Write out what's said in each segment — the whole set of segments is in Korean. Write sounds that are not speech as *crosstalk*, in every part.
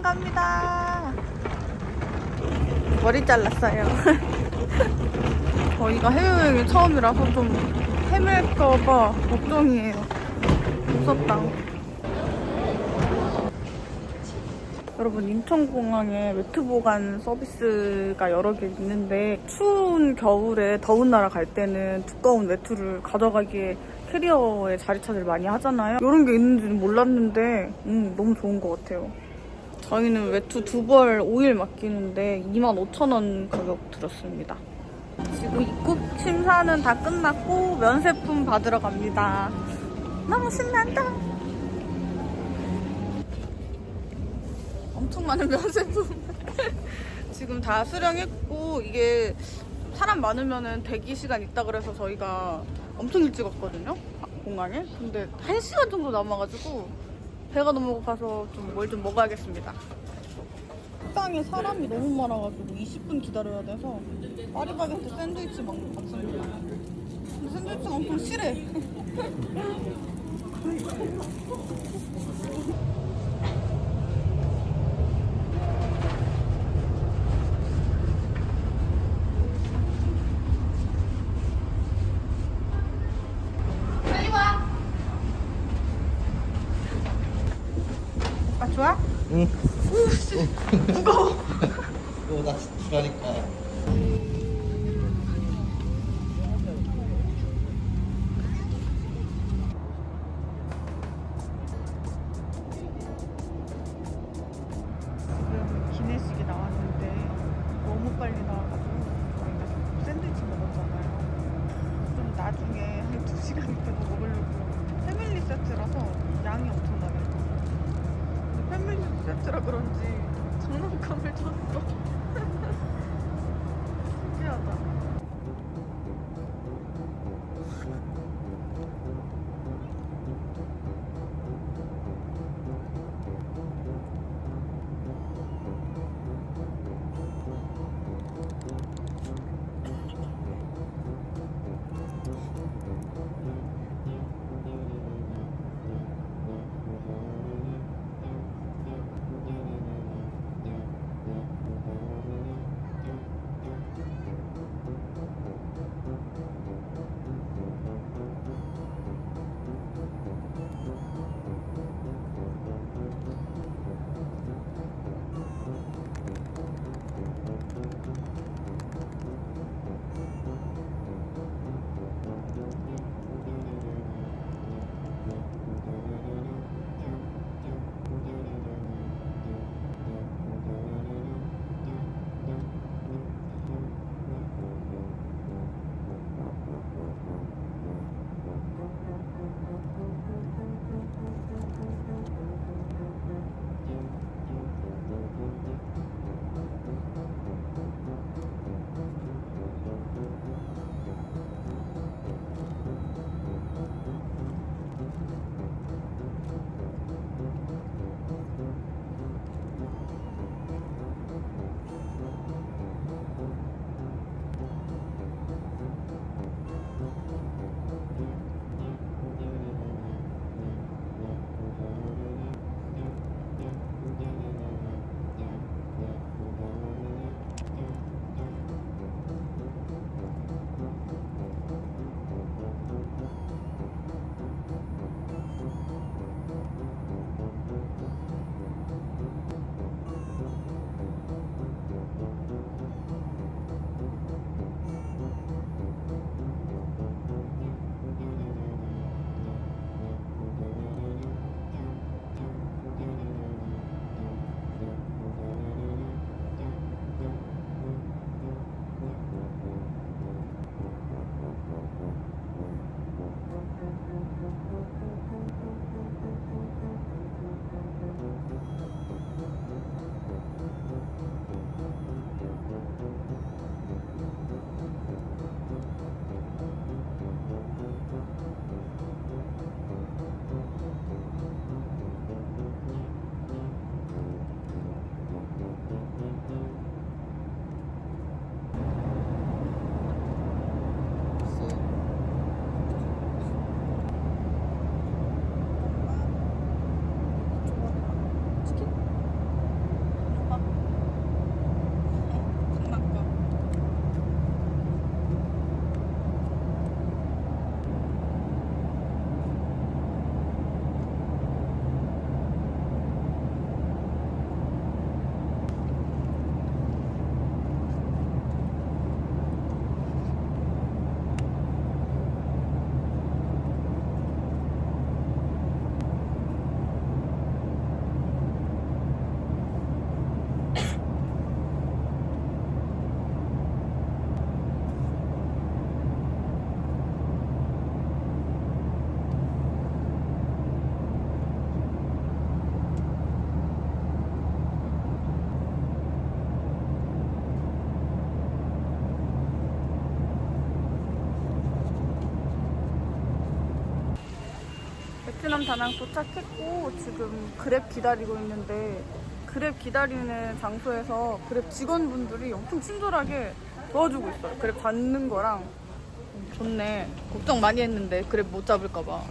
여행 갑니다. 머리 잘랐어요. *laughs* 저희가 해외여행이 처음이라서 좀 헤맬까봐 걱정이에요. 무섭다. 여러분 인천공항에 외투 보관 서비스가 여러 개 있는데 추운 겨울에 더운 나라 갈 때는 두꺼운 외투를 가져가기에 캐리어에 자리 차지를 많이 하잖아요. 이런 게 있는지는 몰랐는데 음, 너무 좋은 것 같아요. 저희는 외투 두 벌 5일 맡기는데 25,000원 가격 들었습니다. 지금 입국 심사는 다 끝났고 면세품 받으러 갑니다. 너무 신난다. 엄청 많은 면세품. *laughs* 지금 다 수령했고 이게 사람 많으면은 대기 시간 있다 그래서 저희가 엄청 일찍 왔거든요. 아, 공항에. 근데 한 시간 정도 남아가지고 배가 너무 고파서 좀 뭘 좀 먹어야겠습니다. 식당에 사람이 너무 많아가지고 20분 기다려야 돼서 파리바게트 샌드위치 먹, 먹습니다. 근데 샌드위치가 엄청 실해. *laughs* 아 좋아? 응. 우씨 무거워. *laughs* 또나 주라니까. 부산 다낭 도착했고 지금 그랩 기다리고 있는데 그랩 기다리는 장소에서 그랩 직원분들이 엄청 친절하게 도와주고 있어요. 그랩 받는 거랑 음, 좋네. 걱정 많이 했는데 그랩 못 잡을까봐.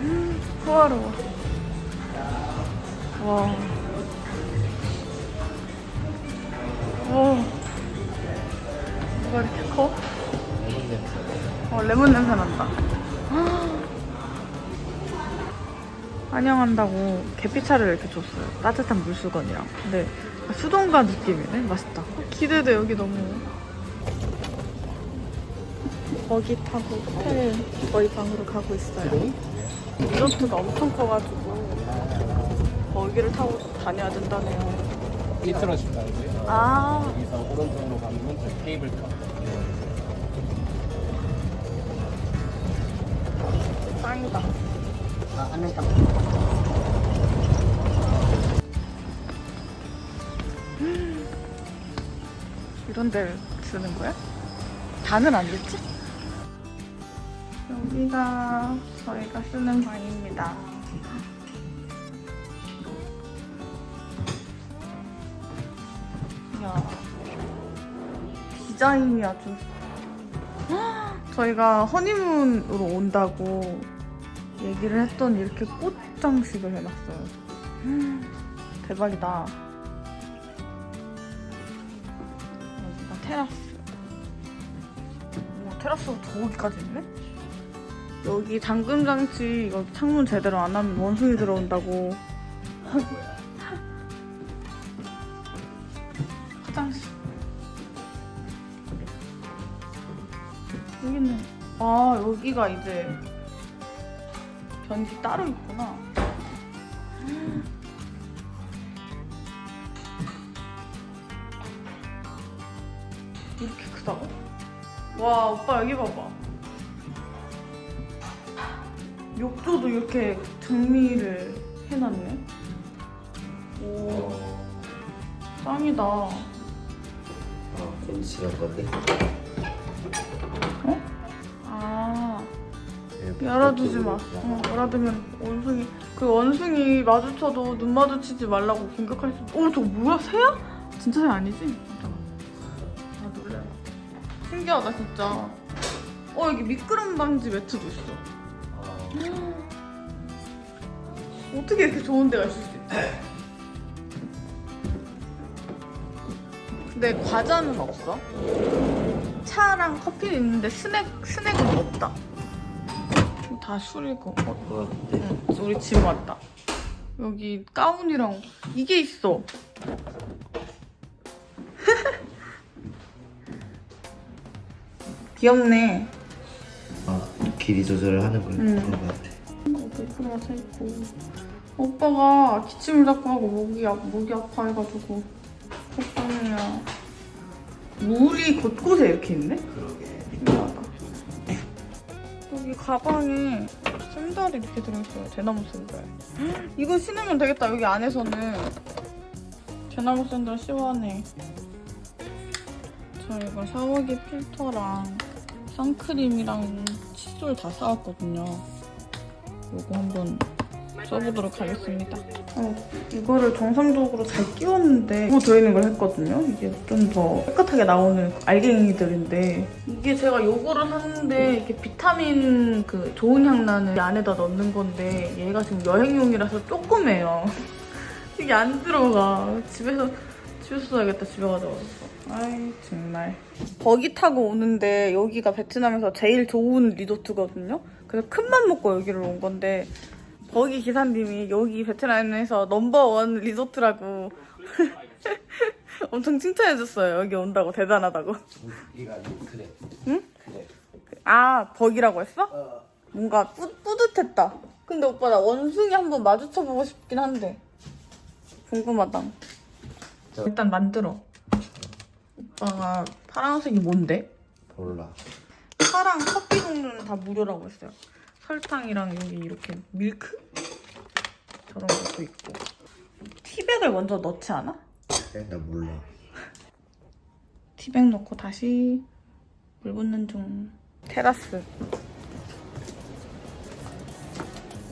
음, 호화로워. 와. 와. 뭐가 이렇게 커? 레몬 냄새. 어, 레몬 냄새 난다. 환영한다고 계피차를 이렇게 줬어요. 따뜻한 물수건이랑. 근데 수동가 느낌이네. 맛있다. 기대돼, 여기 너무. 버기 타고 호텔 거의 방으로 가고 있어요. 리조트가 엄청 커가지고 버기를 타고 다녀야 된다네요. 밑으로 주시면 아, 여기서 오른쪽으로 가면 저 케이블카 짱이다. 아, 안녕 딱. *gasps* 이런 데를 쓰는 거야? 다는 안 됐지? 여기가 저희가 쓰는 방입니다. 이야, 디자인이 아주. *gasps* 저희가 허니문으로 온다고 얘기를 했더니 이렇게 꽃 장식을 해놨어요. 대박이다. 여기가 테라스. 오, 테라스가 저기까지 있네? 여기 잠금장치 이거 창문 제대로 안 하면 원숭이 들어온다고. *laughs* 화장실. 여기는 아 여기가 이제 변기 따로 있구나. 이렇게 크다고? 와 오빠 여기 봐봐 욕조도 이렇게 정리를 해놨네 오 짱이다 어, 콘치런 건데. 열어두지 마 어, 열어두면 원숭이 그 원숭이 마주쳐도 눈 마주치지 말라고 공격할 수 오, 저거 뭐야? 새야? 진짜 새 아니지? 아 놀래 신기하다 진짜 어 여기 미끄럼 방지 매트도 있어 어, 어떻게 이렇게 좋은 데가 있을 수 있지? 근데 과자는 없어. 차랑 커피는 있는데 스낵, 스낵은 없다. 다 술이고. 어, 근데. 응, 우리 집 왔다. 여기 가운이랑 이게 있어. *laughs* 귀엽네. 아, 길이 조절을 하는 걸 음. 그런 것 같아. 베프가 서 있고 오빠가 기침을 자꾸 하고 목이 아, 목이 아파 해가지고 걱정이야 물이 곳곳에 이렇게 있네? 그러게. 여기 가방에 샌들이 이렇게 들어있어요. 대나무 샌들 이거 신으면 되겠다 여기 안에서는. 대나무 샌들 시원해. 저희가 샤워기 필터랑 선크림이랑 칫솔 다 사왔거든요. 요거 한번 써보도록 하겠습니다. 어, 이거를 정상적으로 잘 끼웠는데 이거 들어있는 걸 했거든요. 이게 좀 더 깨끗하게 나오는 알갱이들인데 이게 제가 요거를 샀는데 이게 비타민 그 좋은 향 나는 이 안에다 넣는 건데 얘가 지금 여행용이라서 조그매요. *laughs* 이게 안 들어가. 집에서 집에서 써야겠다. 집에 가져가서. 아이 정말. 버기 타고 오는데 여기가 베트남에서 제일 좋은 리조트거든요. 그래서 큰맘 먹고 여기를 온 건데 버기 기사님이 여기 베트남에서 넘버원 리조트라고 *laughs* 엄청 칭찬해줬어요. 여기 온다고 대단하다고. 그래. 응? 그래. 아 버기라고 했어? 어, 뭔가 뿌, 뿌듯했다. 근데 오빠 나 원숭이 한번 마주쳐보고 싶긴 한데 궁금하다. 저- 일단 만들어. 오빠가 파란색이 뭔데? 몰라. 차랑 커피 종류는 다 무료라고 했어요. 설탕이랑 여기 이렇게 밀크? 저런 것도 있고. 티백을 먼저 넣지 않아? 그래? 나 몰라. 티백 넣고 다시 물 붓는 중. 테라스.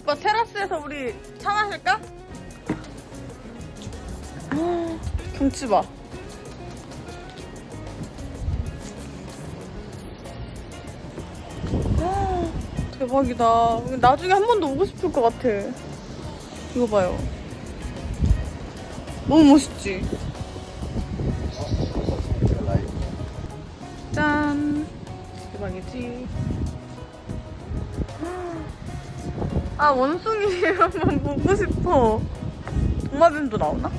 오빠 테라스에서 우리 차 마실까? 헉, *gasps* 경치 봐. 대박이다. 나중에 한 번 더 오고 싶을 것 같아. 이거 봐요. 너무 멋있지? 짠. 대박이지? 아, 원숭이 *laughs* 한번 보고 싶어. 도마뱀도 나오나?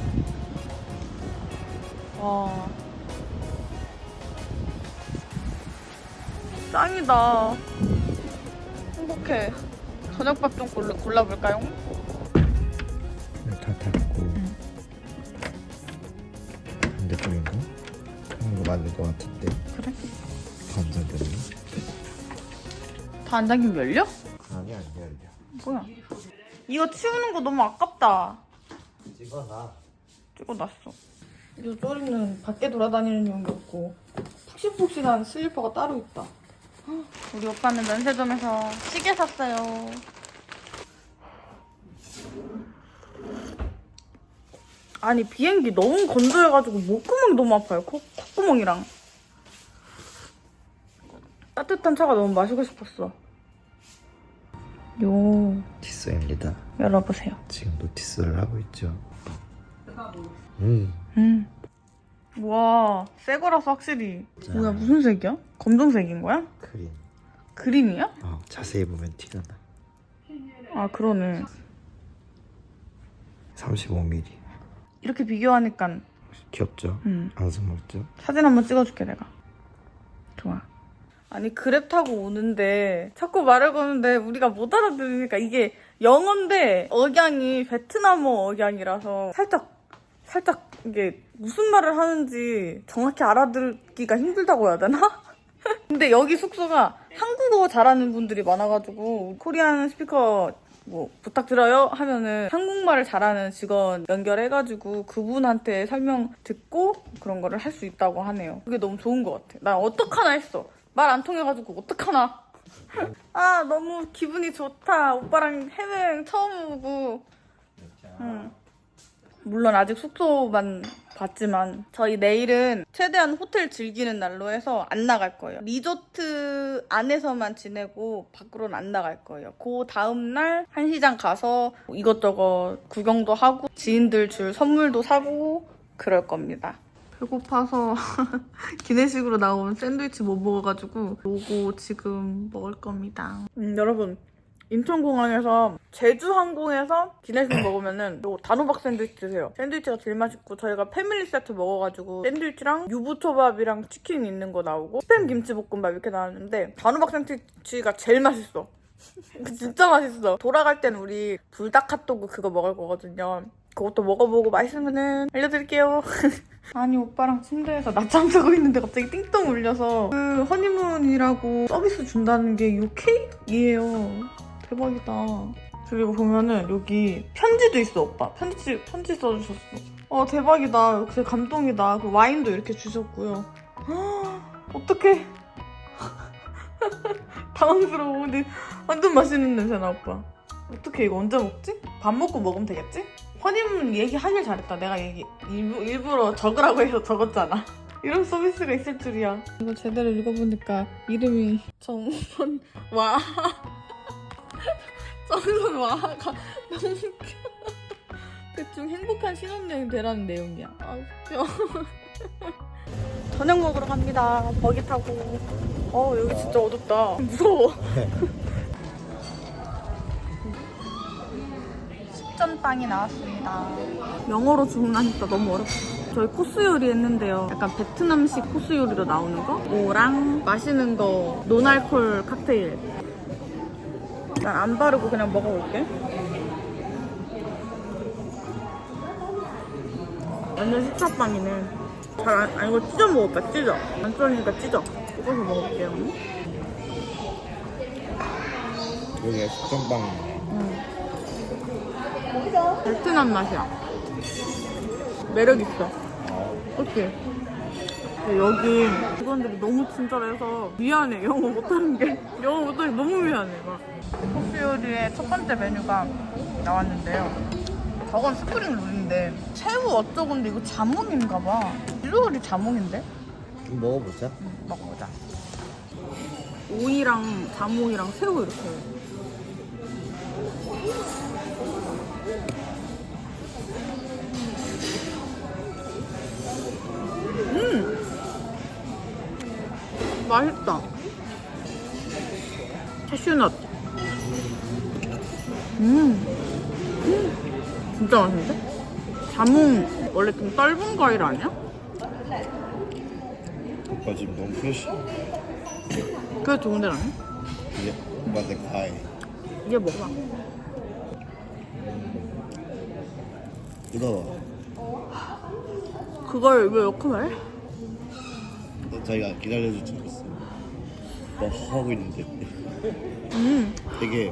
와. 짱이다. 행복해. 저녁밥 좀 골라, 골라볼까요? 다 닫고 반대쪽인가? 이거 맞는 것 같은데 그래? 반전 됐네 잠기면 열려? 아니 안 열려 뭐야? 이거 치우는 거 너무 아깝다. 찍어놔 찍어놨어. 이 쪼리는 밖에 돌아다니는 용이 없고 푹신푹신한 슬리퍼가 따로 있다. 헉, 우리 오빠는 면세점에서 시계 샀어요. 아니 비행기 너무 건조해가지고 목구멍이 너무 아파요. 코, 콧구멍이랑. 따뜻한 차가 너무 마시고 싶었어. 요 티스입니다 열어보세요. 지금 노티스를 하고 있죠 음 음. 와, 새 거라서 확실히. 뭐야, 무슨 색이야? 검정색인 거야? 크림 그린이야? 어, 자세히 보면 티가 나 아, 그러네. 35mm 이렇게 비교하니까, 귀엽죠? 음, 앙증맞죠? 사진 한번 찍어줄게, 내가. 좋아. 아니, 그랩 타고 오는데, 자꾸 말을 거는데, 우리가 못 알아들으니까, 이게 영어인데, 억양이 베트남어 억양이라서, 살짝, 살짝, 이게 무슨 말을 하는지 정확히 알아듣기가 힘들다고 해야 되나? *laughs* 근데 여기 숙소가 한국어 잘하는 분들이 많아가지고 코리안 스피커 뭐 부탁드려요 하면은 한국말을 잘하는 직원 연결해가지고 그분한테 설명 듣고 그런 거를 할 수 있다고 하네요. 그게 너무 좋은 것 같아. 나 어떡하나 했어. 말 안 통해가지고 어떡하나. *laughs* 아 너무 기분이 좋다. 오빠랑 해외여행 처음 오고. 응. 물론 아직 숙소만 봤지만 저희 내일은 최대한 호텔 즐기는 날로 해서 안 나갈 거예요. 리조트 안에서만 지내고 밖으로는 안 나갈 거예요. 그 다음 날 한시장 가서 이것저것 구경도 하고 지인들 줄 선물도 사고 그럴 겁니다. 배고파서 *laughs* 기내식으로 나온 샌드위치 못 먹어가지고 요거 지금 먹을 겁니다. 음, 여러분 인천공항에서 제주항공에서 기내식 먹으면은 요 단호박 샌드위치 드세요. 샌드위치가 제일 맛있고 저희가 패밀리 세트 먹어가지고 샌드위치랑 유부초밥이랑 치킨 있는 거 나오고 스팸 김치볶음밥 이렇게 나왔는데 단호박 샌드위치가 제일 맛있어. *laughs* 진짜 맛있어. 돌아갈 땐 우리 불닭 핫도그 그거 먹을 거거든요. 그것도 먹어보고 맛있으면은 알려드릴게요. *laughs* 아니 오빠랑 침대에서 낮잠 자고 있는데 갑자기 띵동 울려서 그 허니문이라고 서비스 준다는 게 요 케이크이에요. 대박이다. 그리고 보면은 여기 편지도 있어 오빠. 편지 편지 써주셨어. 어 대박이다. 역시 감동이다. 그 와인도 이렇게 주셨고요. 어떡해. *laughs* 당황스러워. 근데 완전 맛있는 냄새 나 오빠. 어떡해 이거 언제 먹지? 밥 먹고 먹으면 되겠지? 허니문 얘기하길 잘했다. 내가 얘기 일부, 일부러 적으라고 해서 적었잖아. *laughs* 이런 서비스가 있을 줄이야. 이거 제대로 읽어보니까 이름이 정선와 *laughs* 정선와가 너무 웃겨. *laughs* 대충 행복한 신혼여행 되라는 내용이야. 아 웃겨. *laughs* 저녁 먹으러 갑니다. 버기 타고. 어 여기 진짜 어둡다. 무서워. 식전빵이 나왔습니다. 영어로 주문하니까 너무 어렵다. 저희 코스 요리 했는데요. 약간 베트남식 코스 요리로 나오는 거? 오랑 마시는 거 노알콜 칵테일. 난 안 바르고 그냥 먹어볼게. 완전 식사빵이네. 잘 안, 아, 이거 찢어 먹어, 오빠. 찢어. 안 썰리니까 찢어. 찢어서 먹어볼게요. 여기가 식전빵 베트남 맛이야. 매력 있어. 어때? 근데 여기 직원들이 너무 친절해서 미안해 영어 못하는 게 *laughs* 영어 못하는 게 너무 미안해 막 커피 요리의 첫 번째 메뉴가 나왔는데요. 저건 스프링 롤인데 새우 어쩌고인데 이거 자몽인가 봐. 비주얼이 자몽인데? 먹어보자. 먹어보자. 오이랑 자몽이랑 새우 이렇게. 음! 맛있다. 캐슈넛 음, 음. 진짜 맛있는데? 자몽 원래 좀 떫은 과일 아니야? 오빠 지금 너무 프레쉬. 그게 좋은데 나는? 이게 오빠한테 과해. 이게 먹어봐 뜯어봐. 그걸 왜 이렇게 말해? 자기가 기다려줄 줄 알았어. 뭐 하고 있는데 음, 되게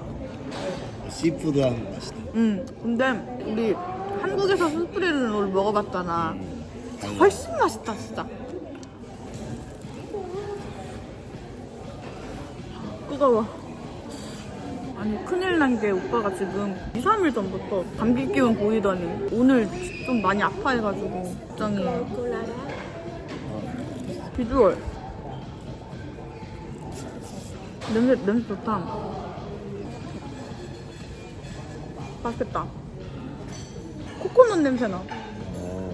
시푸드한 맛이다. 음. 근데 우리 한국에서 스프링 롤 먹어봤잖아. 훨씬 맛있다, 진짜. 뜨거워. 아니, 큰일 난 게 오빠가 지금 2, 3일 전부터 감기 기운 보이더니 오늘 좀 많이 아파해가지고 걱정이에요. 비주얼. 냄새, 냄새 좋다. 맛있겠다. 코코넛 냄새 나. 어,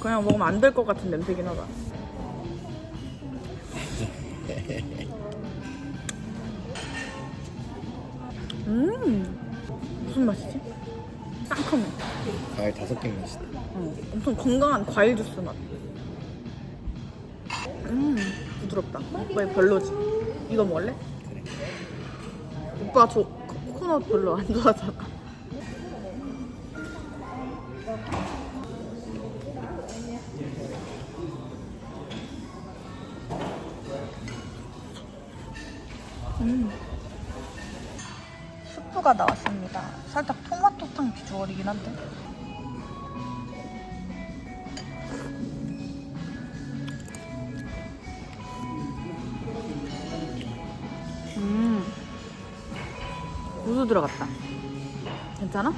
그냥 먹으면 안 될 것 같은 냄새긴 하다. *laughs* 음, 무슨 맛이지? 상큼해. 과일 다섯 개 맛이다. 어, 엄청 건강한 과일 주스 맛. 음, 부드럽다. 왜 별로지? 이거 먹을래? 그래. 오빠 저 코코넛 별로 안 좋아하잖아. 음. 수프가 나왔습니다. 살짝 토마토탕 비주얼이긴 한데. 들어갔다. 괜찮아?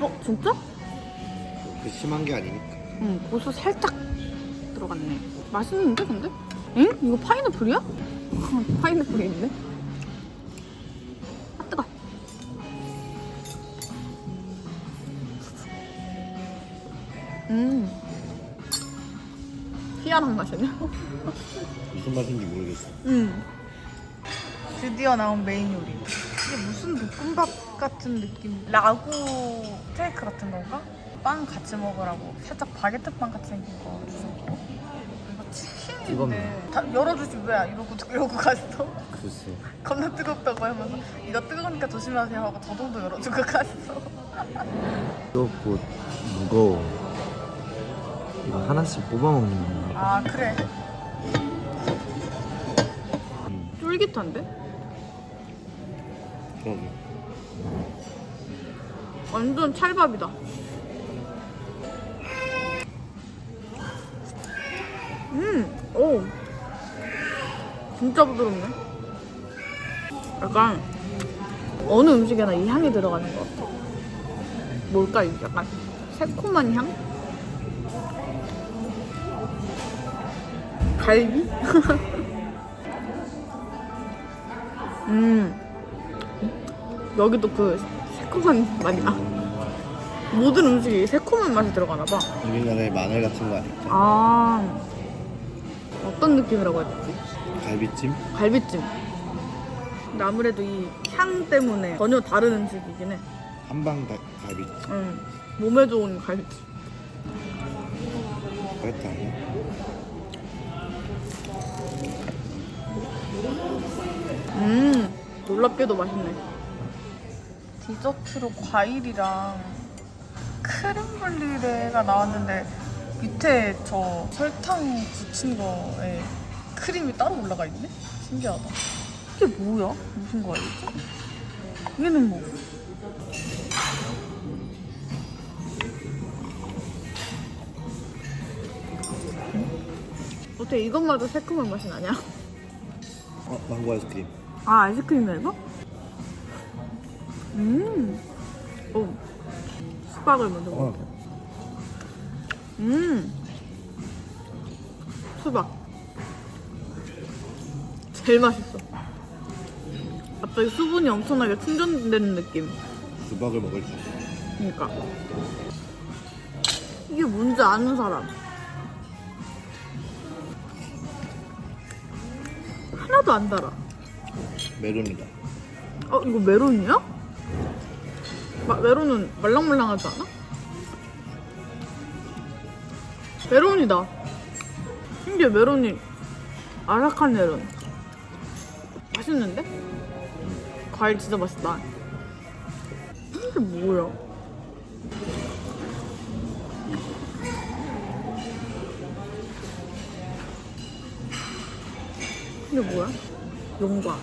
어, 진짜? 그 심한 게 아니니까. 응, 고수 살짝 들어갔네. 맛있는데, 근데? 응? 이거 파인애플이야? *laughs* 파인애플이 있네. 아, 뜨거. 음. 희한한 맛이네. 무슨 맛인지 모르겠어. 음. 드디어 나온 메인 요리. 무슨 볶음밥 같은 느낌? 라구 스테이크 같은 건가? 빵 같이 먹으라고 살짝 바게트 빵 같이 생긴 거 주셨고 이거 치킨인데. 다 열어주지 왜 이러고 이러고 갔어? 글쎄. *laughs* 겁나 뜨겁다고 하면서 이거 뜨거우니까 조심하세요 하고 저동도 열어주고 갔어. *laughs* 뜨겁고 무거워. 이거 하나씩 뽑아 먹는 건가? 아 그래. 쫄깃한데? 그러게. 완전 찰밥이다. 음, 오. 진짜 부드럽네. 약간 어느 음식에나 이 향이 들어가는 것 같아. 뭘까, 이 약간 새콤한 향? 갈비? *laughs* 음. 여기도 그 새콤한 맛이 나. 모든 음식이 새콤한 맛이 들어가나 봐. 우리나라의 마늘 같은 거 아닐까? 아 어떤 느낌이라고 했지? 갈비찜? 갈비찜. 근데 아무래도 이 향 때문에 전혀 다른 음식이긴 해. 한방 가- 갈비찜. 응. 몸에 좋은 갈비찜. 그랬다 아니야? 음, 놀랍게도 맛있네. 디저트로 과일이랑 크림 블리레가 나왔는데 밑에 저 설탕 붙인 거에 크림이 따로 올라가 있네? 신기하다. 이게 뭐야? 무슨 과일이지? 얘는 뭐? 어떻게 이것마저 새콤한 맛이 나냐? 어 망고 아이스크림 아 아이스크림이야 이거? 음. 오. 수박을 먼저 먹어. 어. 음. 수박. 제일 맛있어. 갑자기 수분이 엄청나게 충전되는 느낌. 수박을 먹을 수 있어 그러니까. 이게 뭔지 아는 사람. 하나도 안 달아. 메론이다 어, 이거 메론이야? 마, 메론은 말랑말랑하지 않아? 메론이다. 심지어 메론이 아삭한 메론. 맛있는데? 과일 진짜 맛있다. 이게 뭐야? 이게 뭐야? 용과.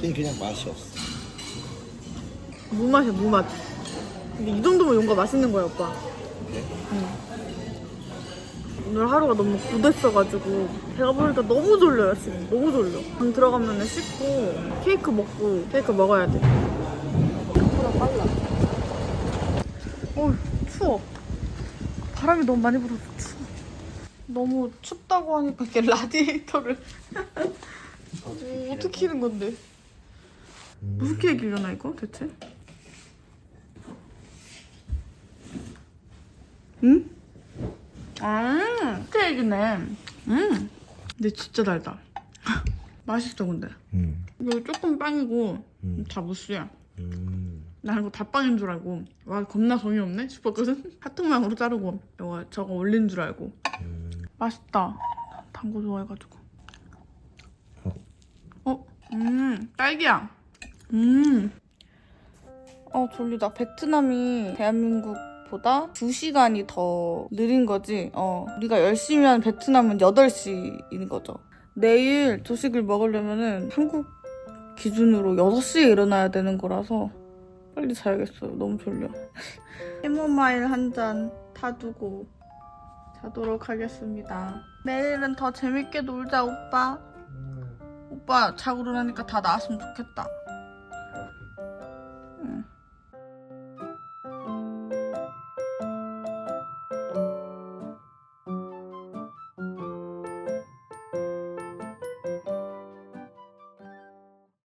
그냥 그냥 맛이 없어 무맛이야 무맛 근데 이 정도면 용과 맛있는 거야 오빠. 그래? 오늘 하루가 너무 굳었어가지고 배가 부르니까 너무 졸려요 지금. 너무 졸려. 방 들어가면 씻고 케이크 먹고 케이크 먹어야 돼. 생각보다 빨라. 어 추워. 바람이 너무 많이 불어서 추워. 너무 춥다고 하니까 이렇게 라디에이터를. 어, *laughs* 어떻게 키는 건데? 무슨 케이크려나 이거? 대체? 응? 아, 케이크네. 음. 근데 진짜 달다. *laughs* 맛있어, 근데. 음. 이거 조금 빵이고, 음. 다 무스야. 음. 나 이거 다 빵인 줄 알고, 와, 겁나 성의 없네? 싶었거든? *laughs* 하트망으로 자르고, 이거 저거 올린 줄 알고. 음. 맛있다. 단 거 좋아해가지고. 어. 어? 음, 딸기야. 음. 어, 졸리다. 베트남이 대한민국 보다 2시간이 더 느린 거지. 어, 우리가 열심히 한 베트남은 8시인 거죠. 내일 조식을 먹으려면은 한국 기준으로 6시에 일어나야 되는 거라서 빨리 자야겠어요. 너무 졸려. *laughs* 캐모마일 한 잔 타두고 자도록 하겠습니다. 내일은 더 재밌게 놀자, 오빠. 오빠 자고 일어나니까 다 나았으면 좋겠다.